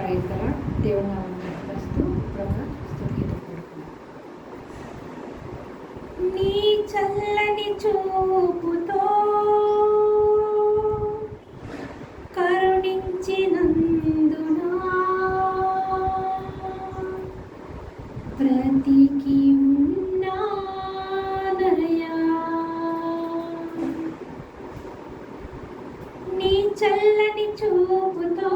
ప్రైజ్గా దేవుడు నామం ప్రస్తు ప్రభు స్థుతితో కూడుకున్నాం నీ చల్లని చూపుతో కరుణించినందునా ఉన్నానయా నీ చల్లని చూపుతో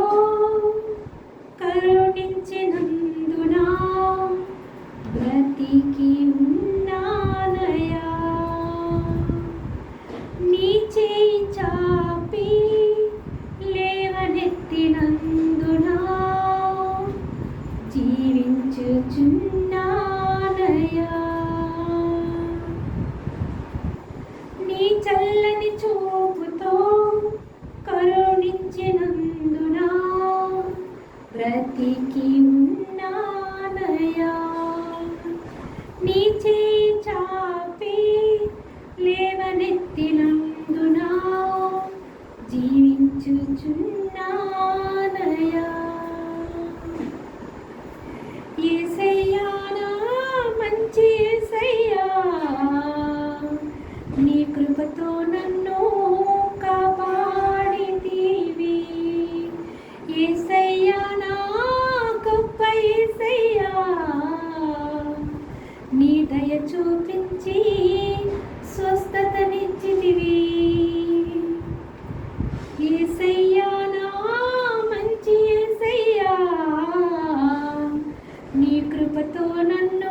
కరుణించినందునా బ్రతికి ఉన్నానయా నీచే చేయి చాపి లేవనెత్తినందునా? జీవించుచున్నానయా యేసయ్యా మంచి యేసయ్యా నీ కృపతో నన్ను చూపించి స్వస్థతనిచ్చితివి. ఏసయ్యా నా మంచి ఏసయ్యా నీ కృపతో నన్ను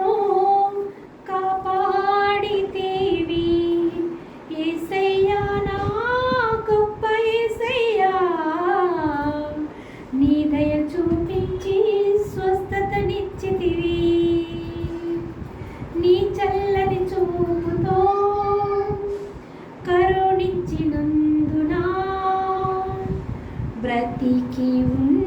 బ్రతికి ఉన్న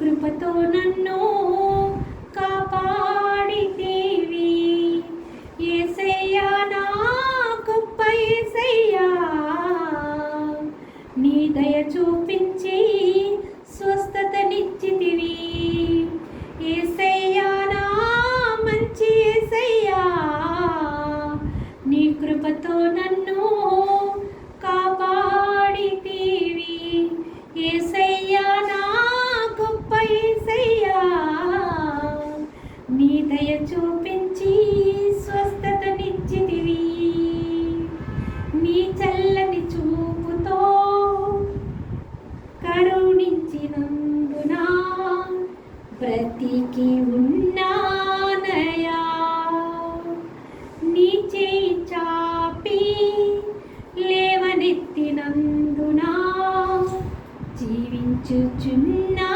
కృపతో నన్ను కాపాడితేవి. ఏసయ్యా నా గొప్ప ఏసయ్యా. నీ దయ చూపించి స్వస్థతనిచ్చితివి. ఏసయ్యా నా మంచి ఏసయ్యా. నీ కృపతో నన్ను కాపాడితేవి. ఏసయ్యా దయ చూపించి స్వస్థతనిచ్చితివి. నీ చల్లని చూపుతో కరుణించినందునా? బ్రతికి ఉన్నానయా? నీ చేయి చాపి లేవనెత్తినందున? జీవించుచున్నా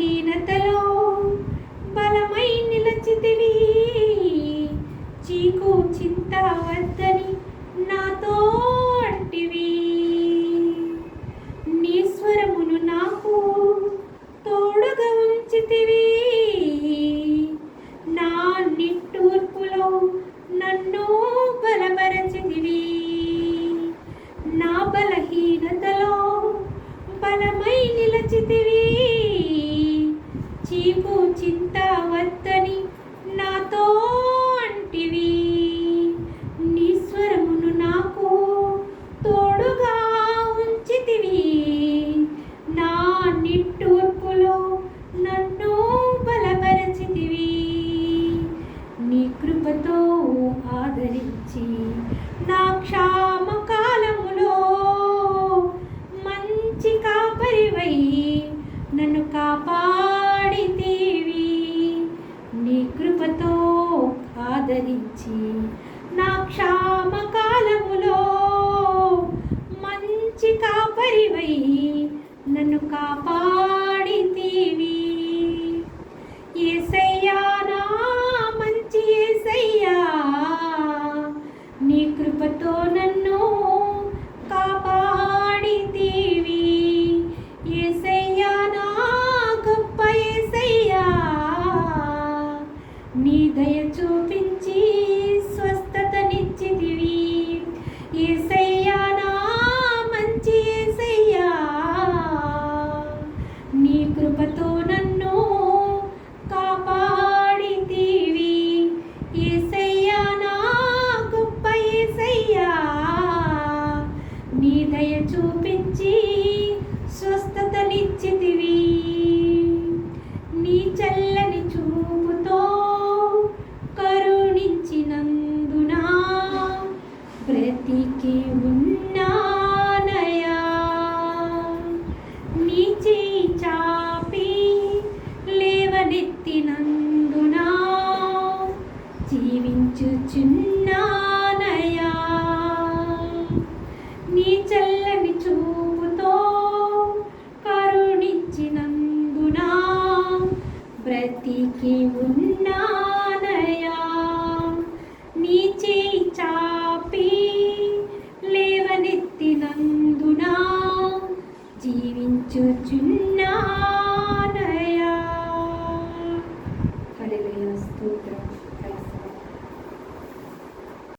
బలహీనతలో బలమై నిలచితివి. చీకు చింత వద్దని నన్ను కాపాడితీవి. ఏసయ్యా నా మంచి ఏసయ్యా నీ కృపతో నన్ను प्रति के उन्न జీవించుచున్నా